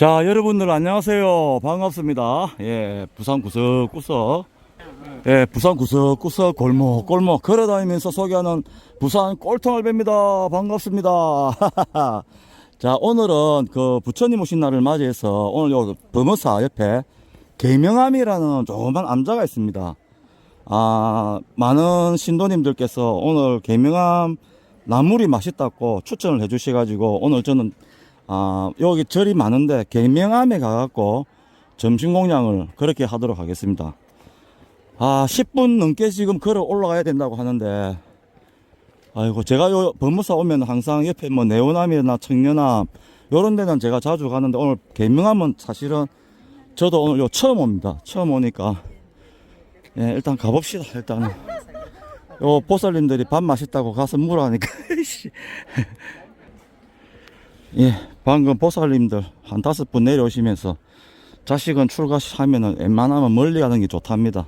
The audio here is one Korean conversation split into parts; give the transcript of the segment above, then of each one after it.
자, 여러분들 안녕하세요. 반갑습니다. 예, 부산 구석구석. 예, 부산 구석구석 골목, 골목 걸어다니면서 소개하는 부산 꼴통을 뵙니다. 반갑습니다. 자, 오늘은 그 부처님 오신 날을 맞이해서 오늘 요 범어사 옆에 개명암이라는 조그만 암자가 있습니다. 아, 많은 신도님들께서 오늘 개명암 나물이 맛있다고 추천을 해주셔가지고 오늘 저는 아, 여기 절이 많은데 개명암에 가갖고 점심 공양을 그렇게 하도록 하겠습니다. 아, 10분 넘게 지금 걸어 올라가야 된다고 하는데 아이고 제가 요 법무사 오면 항상 옆에 뭐 네오남이나 청년암 요런 데는 제가 자주 가는데 오늘 개명암은 사실은 저도 오늘 요 처음 옵니다. 처음 오니까 예, 일단 가봅시다. 일단은 요 보살님들이 밥 맛있다고 가서 물어하니까 씨. 예, 방금 보살님들 한 다섯 분 내려오시면서 자식은 출가하면은 웬만하면 멀리 가는 게 좋답니다.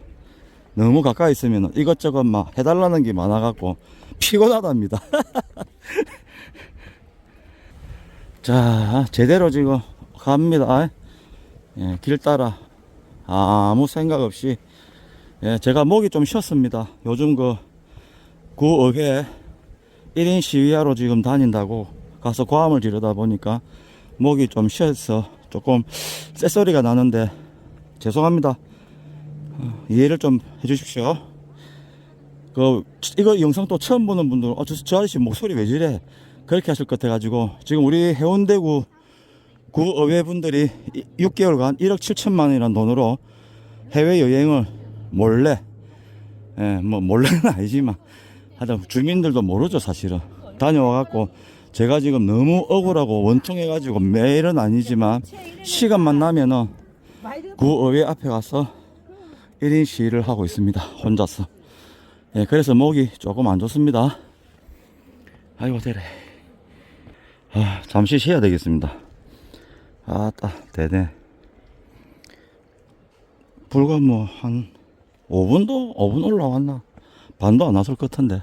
너무 가까이 있으면 이것저것 막 해달라는 게 많아갖고 피곤하답니다. 자, 제대로 지금 갑니다. 예, 길 따라 아무 생각 없이 예, 제가 목이 좀 쉬었습니다. 요즘 그 구의회 1인 시위하러 지금 다닌다고 가서 고함을 지르다 보니까 목이 좀 쉬어서 조금 쇳소리가 나는데 죄송합니다. 어, 이해를 좀 해주십시오. 그 이거 영상 또 처음 보는 분들 어, 저, 저 아저씨 목소리 왜 저래 그렇게 하실 것 같아가지고 지금 우리 해운대구 구의회 분들이 6개월간 1억 7천만 원이라는 돈으로 해외 여행을 몰래 예, 뭐 몰래는 아니지만 하여튼 주민들도 모르죠 사실은 다녀와갖고 제가 지금 너무 억울하고 원통해가지고 매일은 아니지만 시간만 나면은 구의회 앞에 가서 1인 시위를 하고 있습니다 혼자서. 예, 그래서 목이 조금 안 좋습니다. 아이고 되래 아, 잠시 쉬어야 되겠습니다. 아따 되네. 불과 뭐 한 5분도 5분 올라왔나? 반도 안 왔을 것 같은데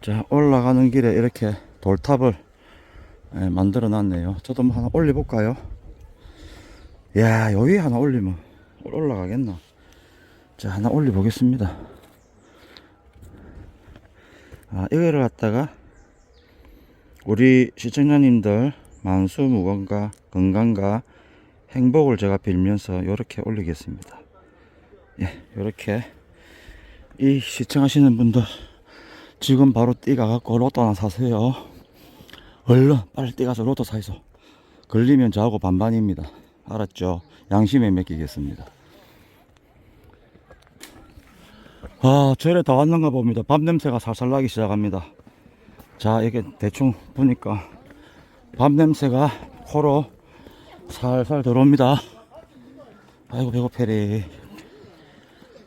자 올라가는 길에 이렇게 돌탑을 예, 만들어 놨네요. 저도 뭐 하나 올려 볼까요? 야 여기 하나 올리면 올라가겠나? 자 하나 올려 보겠습니다. 아 이거를 갖다가 우리 시청자님들 만수 무건과 건강과 행복을 제가 빌면서 이렇게 올리겠습니다. 예, 이렇게. 이 시청하시는 분들 지금 바로 뛰가갖고 로또 하나 사세요. 얼른 빨리 뛰가서 로또 사이소. 걸리면 저하고 반반입니다. 알았죠? 양심에 맡기겠습니다. 아, 절에 다 왔는가 봅니다. 밥 냄새가 살살 나기 시작합니다. 자, 이게 대충 보니까 밥 냄새가 코로 살살 들어옵니다. 아이고, 배고파리.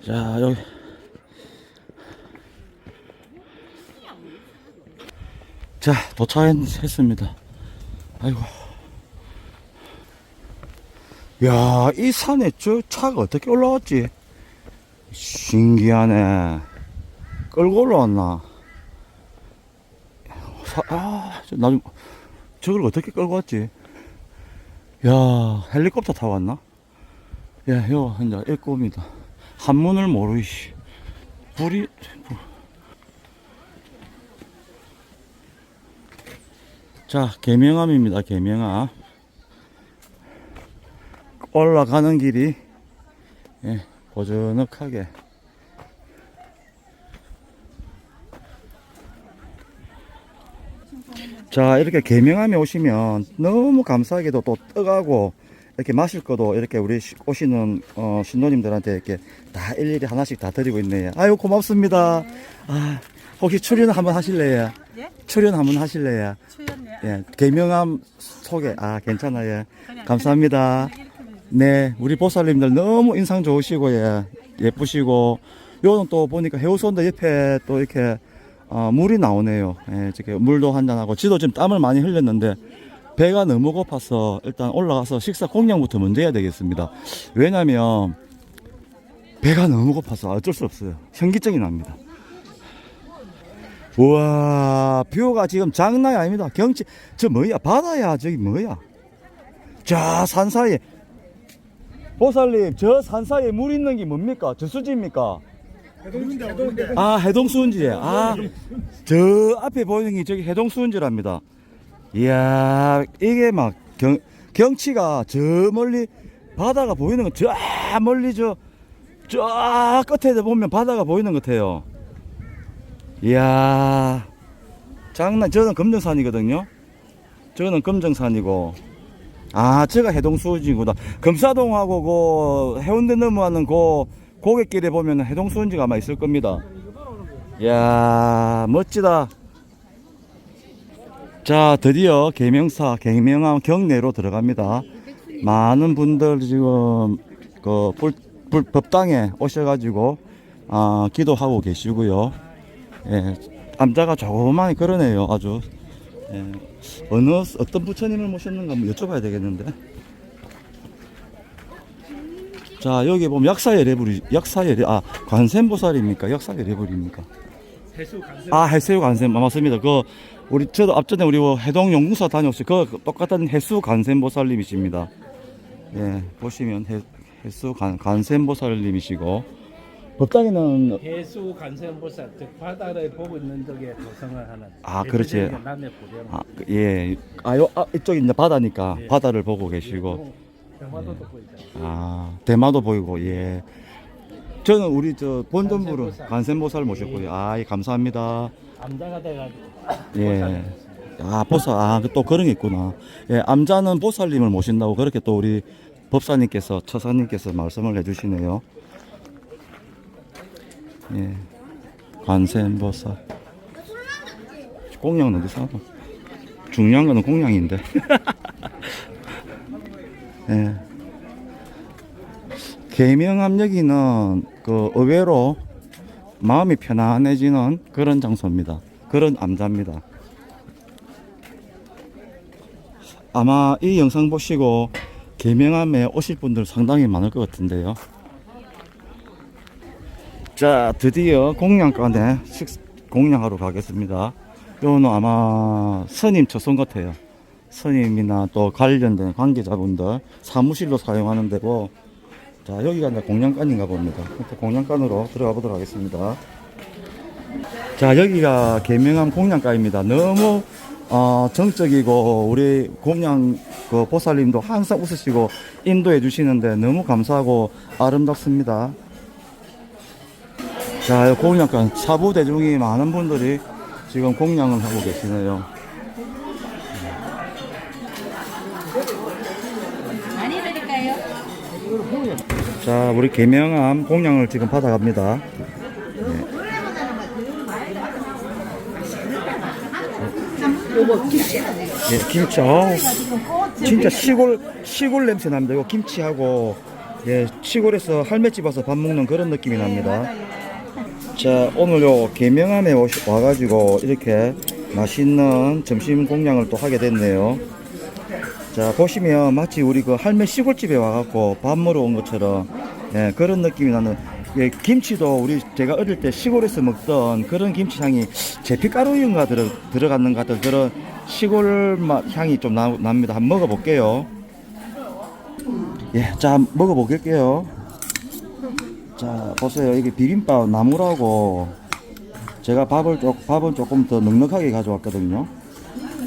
자, 여기. 자, 도착했습니다. 아이고. 야, 이 산에 저 차가 어떻게 올라왔지? 신기하네. 끌고 올라왔나? 사, 아, 저 나중, 저걸 어떻게 끌고 왔지? 야, 헬리콥터 타고 왔나? 야, 요, 이제 일곱입니다. 한문을 모르이씨. 불이, 불. 자, 개명암입니다, 개명암. 올라가는 길이, 예, 고즈넉하게. 자 이렇게 개명함에 오시면 너무 감사하게도 또 떡하고 이렇게 마실 것도 이렇게 우리 시- 오시는 어, 신도님들한테 이렇게 다 일일이 하나씩 다 드리고 있네요. 아유 고맙습니다. 아 혹시 출연 한번 하실래요? 예? 출연 한번 하실래요? 출연네. 예, 개명함 소개 아 괜찮아요. 그냥 감사합니다. 네, 우리 보살님들 너무 인상 좋으시고 예, 예쁘시고 요는 또 보니까 해우소인데 옆에 또 이렇게 어, 물이 나오네요. 예, 이렇게 물도 한잔 하고 지도 지금 땀을 많이 흘렸는데 배가 너무 고파서 일단 올라가서 식사 공양부터 먼저 해야 되겠습니다. 왜냐면 배가 너무 고파서 어쩔 수 없어요. 현기증이 납니다. 우와, 뷰가 지금 장난이 아닙니다. 경치, 저 뭐야? 바다야, 저기 뭐야? 자, 산 사이에. 보살님, 저 산 사이에 물 있는 게 뭡니까? 저수지입니까? 아, 해동수은지. 아, 저 앞에 보이는 게 저기 해동수은지랍니다. 이야, 이게 막 경, 경치가 저 멀리 바다가 보이는 거, 저 멀리 저, 저 끝에 보면 바다가 보이는 것 같아요. 이야, 장난, 저는 금정산이거든요. 저는 금정산이고, 아, 저가 해동수은지구나. 금사동하고 그 해운대 넘어가는 그 고객길에 보면 해동수은지가 아마 있을 겁니다. 이야, 멋지다. 자, 드디어 개명사, 개명함 경내로 들어갑니다. 많은 분들 지금 그 불, 불, 법당에 오셔가지고 아, 기도하고 계시고요. 예, 암자가 조그만히 그러네요. 아주. 예, 어느 어떤 부처님을 모셨는가 한번 여쭤봐야 되겠는데. 자, 여기 보면 약사예례불이 약사예례 아 관세음보살입니까? 약사예례불입니까? 해수 간섭 아 해수 관세음 아, 맞습니다. 그 우리 저도 앞전에 우리 뭐 해동 연구소 다녀오시 그 똑같은 해수 관세음보살님이십니다. 예, 보시면 해, 해수 관, 관세음보살님이시고 법당에는 해수 간섭보살 즉 바다를 보고 있는 쪽에 도성을 하는 아, 그렇지. 대표적인 보령 아, 그, 예. 아, 요, 아, 이쪽이 이제 바다니까 예. 바다를 보고 계시고. 대마도도 보이잖아요. 아, 대마도 보이고, 예. 저는 우리 저 본전부로 관세음보살. 관세음보살 모셨고요. 아, 예, 감사합니다. 암자가 돼가지고 예. 아, 보살, 아, 그또 그런 게 있구나. 예, 암자는 보살님을 모신다고 그렇게 또 우리 법사님께서, 처사님께서 말씀을 해 주시네요. 예. 관세음보살. 공양은 어디 사노? 중요한 거는 공양인데. 예. 계명암 여기는 그 의외로 마음이 편안해지는 그런 장소입니다. 그런 암자입니다. 아마 이 영상 보시고 계명암에 오실 분들 상당히 많을 것 같은데요. 자, 드디어 공양간에 식 공양하러 가겠습니다. 요는 아마 스님 처송 같아요. 스님이나 또 관련된 관계자분들 사무실로 사용하는 데고 자 여기가 이제 공양간인가 봅니다. 공양간으로 들어가 보도록 하겠습니다. 자 여기가 계명암 공양가입니다. 너무 어, 정적이고 우리 공양 그 보살님도 항상 웃으시고 인도해 주시는데 너무 감사하고 아름답습니다. 자 공양간 사부 대중이 많은 분들이 지금 공양을 하고 계시네요. 많이 드릴까요? 자, 우리 계명암 공양을 지금 받아갑니다. 예, 김치. 어우, 진짜 시골 시골 냄새 납니다. 이거 김치하고 예, 시골에서 할매집 와서 밥 먹는 그런 느낌이 납니다. 자, 오늘 요 계명암에 와가지고 이렇게 맛있는 점심 공양을 또 하게 됐네요. 자 보시면 마치 우리 그 할매 시골집에 와갖고 밥 먹으러 온 것처럼 예, 그런 느낌이 나는 예, 김치도 우리 제가 어릴 때 시골에서 먹던 그런 김치 향이 제피가루인가 들어, 들어갔는 것 같은 그런 시골 맛 향이 좀 나, 납니다. 한번 먹어볼게요. 예, 자 먹어볼게요 자 보세요 이게 비빔밥 나물하고 제가 밥을 조, 밥은 조금 더 넉넉하게 가져왔거든요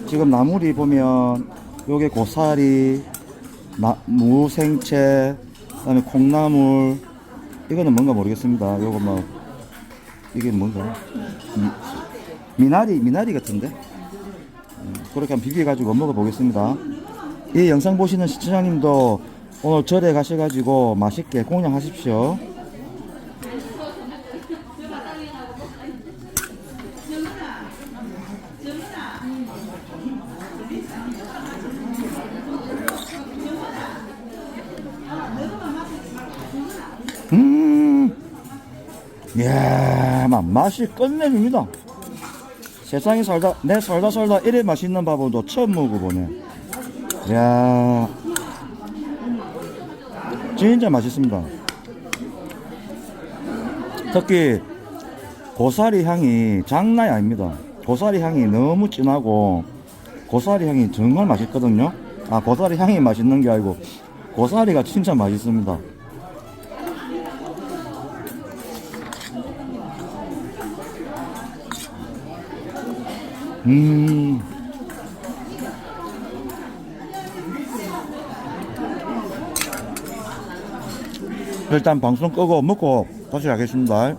지금 나물이 보면 요게 고사리, 나, 무생채, 그 다음에 콩나물. 이거는 뭔가 모르겠습니다. 요거 뭐 이게 뭔가 미, 미나리 미나리 같은데. 음, 그렇게 한번 비벼 가지고 먹어 보겠습니다. 이 영상 보시는 시청자님도 오늘 절에 가셔가지고 맛있게 공양하십시오. 음, 야, 맛, 맛이 끝내줍니다. 세상에 살다, 내 살다 살다 이래 맛있는 밥을 또 처음 먹어보네. 야, 진짜 맛있습니다. 특히 고사리 향이 장난이 아닙니다. 고사리 향이 너무 진하고 고사리 향이 정말 맛있거든요. 아 고사리 향이 맛있는 게 아니고 고사리가 진짜 맛있습니다. 음. 일단 방송 끄고 먹고 다시 하겠습니다.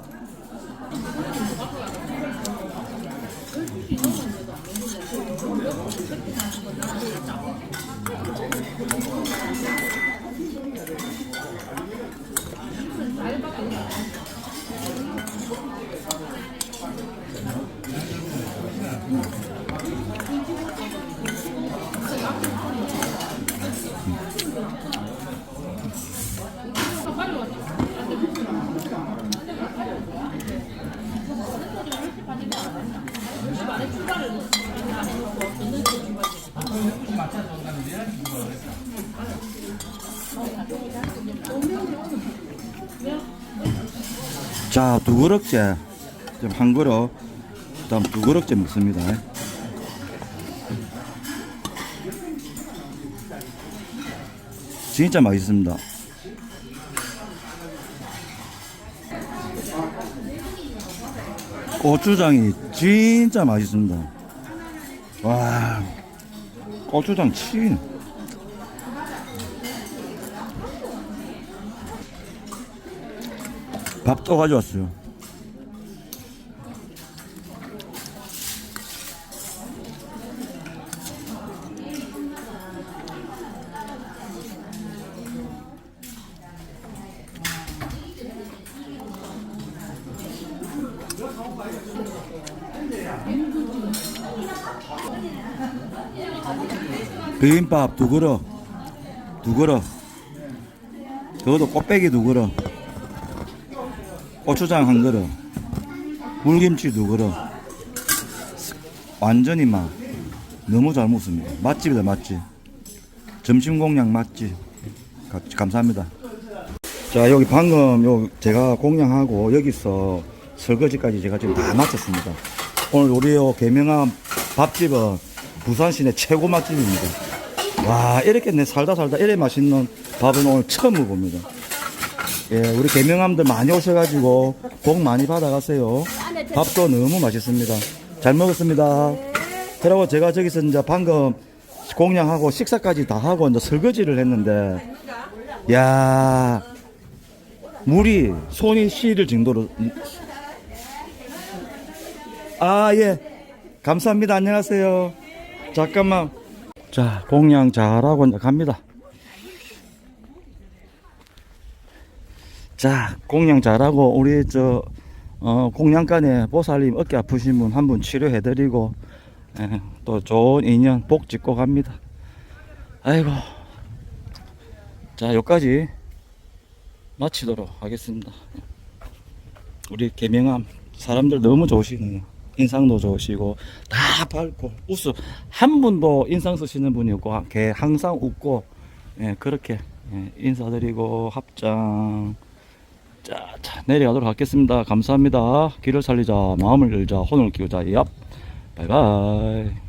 자, 두 그릇째. 지금 한 그릇. 그다음 두 그릇째 먹습니다. 진짜 맛있습니다. 고추장이 진짜 맛있습니다. 와, 고추장 친. 밥또 가져왔어요. 비빔밥 두 그릇, 두 그릇. 그것도 꽃배기 두 그릇. 고추장 한 그릇, 물김치 두 그릇. 완전히 막 너무 잘 먹습니다. 맛집이다 맛집. 점심 공양 맛집. 가- 감사합니다. 자 여기 방금 요 제가 공양하고 여기서 설거지까지 제가 지금 다 마쳤습니다. 오늘 우리 요 개명한 밥집은 부산 시내 최고 맛집입니다. 와 이렇게 내 살다 살다 이래 맛있는 밥은 오늘 처음 먹어봅니다. 예, 우리 개명함들 많이 오셔가지고 복 많이 받아가세요. 밥도 너무 맛있습니다. 잘 먹었습니다. 그리고 제가 저기서 이제 방금 공양하고 식사까지 다 하고 이제 설거지를 했는데, 야 물이 손이 시릴 정도로. 아, 예. 감사합니다. 안녕하세요. 잠깐만. 자, 공양 잘하고 이제 갑니다. 자, 공양 잘하고 우리 저 어, 공양간에 보살님 어깨 아프신 분 한 분 치료해드리고 예, 또 좋은 인연 복 짓고 갑니다. 아이고, 자 여기까지 마치도록 하겠습니다. 우리 개명함 사람들 너무 좋으시네요. 인상도 좋으시고 다 밝고 웃음 한 분도 인상 쓰시는 분이 없고 걔 항상 웃고 예, 그렇게 예, 인사드리고 합장. 자, 자 내려가도록 하겠습니다. 감사합니다. 길을 살리자. 마음을 열자. 혼을 키우자. 얍. 바이바이